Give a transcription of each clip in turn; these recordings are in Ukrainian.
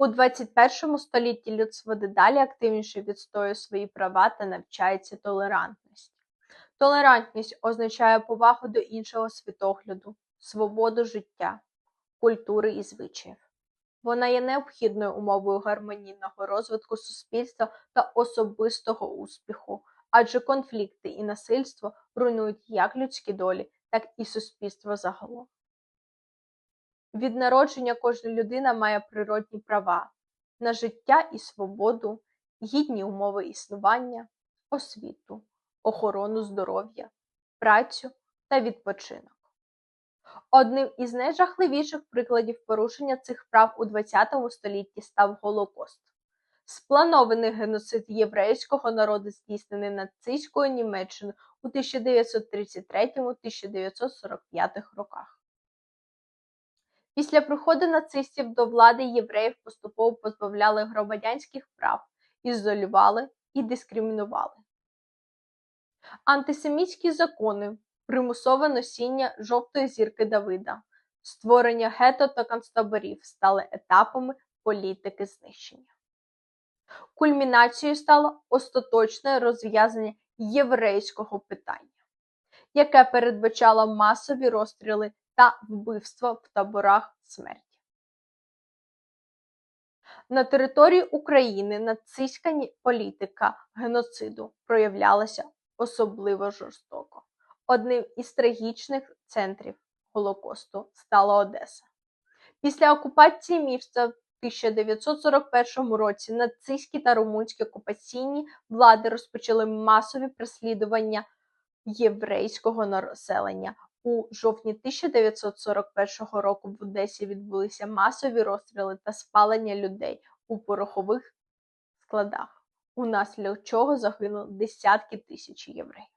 У 21 столітті людство дедалі активніше відстоює свої права та навчається толерантності. Толерантність означає повагу до іншого світогляду, свободу життя, культури і звичаїв. Вона є необхідною умовою гармонійного розвитку суспільства та особистого успіху, адже конфлікти і насильство руйнують як людські долі, так і суспільство загалом. Від народження кожна людина має природні права на життя і свободу, гідні умови існування, освіту, охорону здоров'я, працю та відпочинок. Одним із найжахливіших прикладів порушення цих прав у ХХ столітті став Голокост, спланований геноцид єврейського народу, здійснений нацистською Німеччиною у 1933-1945 роках. Після приходу нацистів до влади євреїв поступово позбавляли громадянських прав, ізолювали і дискримінували. Антисемітські закони, примусове носіння жовтої зірки Давида, створення гето та концтаборів стали етапами політики знищення. Кульмінацією стало остаточне розв'язання єврейського питання, яке передбачало масові розстріли та вбивства в таборах смерті. На території України нацистська політика геноциду проявлялася особливо жорстоко. Одним із трагічних центрів Голокосту стала Одеса. Після окупації міста в 1941 році нацистські та румунські окупаційні влади розпочали масові переслідування єврейського населення. У жовтні 1941 року в Одесі відбулися масові розстріли та спалення людей у порохових складах, унаслідок чого загинули десятки тисяч євреїв.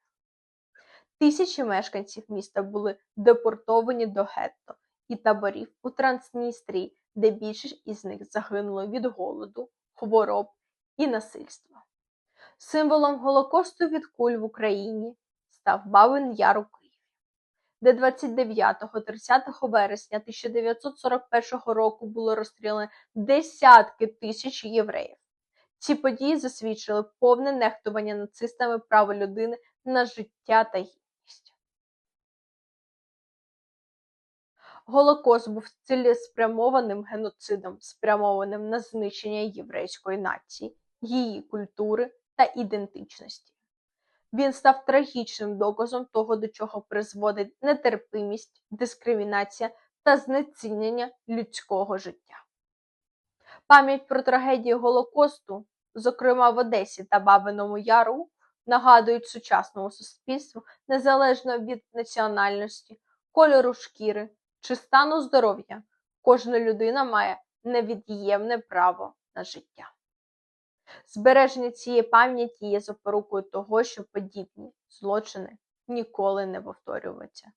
Тисячі мешканців міста були депортовані до гетто і таборів у Трансністрії, де більшість із них загинуло від голоду, хвороб і насильства. Символом Голокосту від куль в Україні став Бабин Яр у Києві, де 29-30 вересня 1941 року було розстріляно десятки тисяч євреїв. Ці події засвідчили повне нехтування нацистами права людини на життя та гідність. Голокост був цілеспрямованим геноцидом, спрямованим на знищення єврейської нації, її культури та ідентичності. Він став трагічним доказом того, до чого призводить нетерпимість, дискримінація та знецінення людського життя. Пам'ять про трагедію Голокосту, зокрема в Одесі та Бабиному Яру, нагадують сучасному суспільству незалежно від національності, кольору шкіри чи стану здоров'я. Кожна людина має невід'ємне право на життя. Збереження цієї пам'яті є запорукою того, що подібні злочини ніколи не повторюватися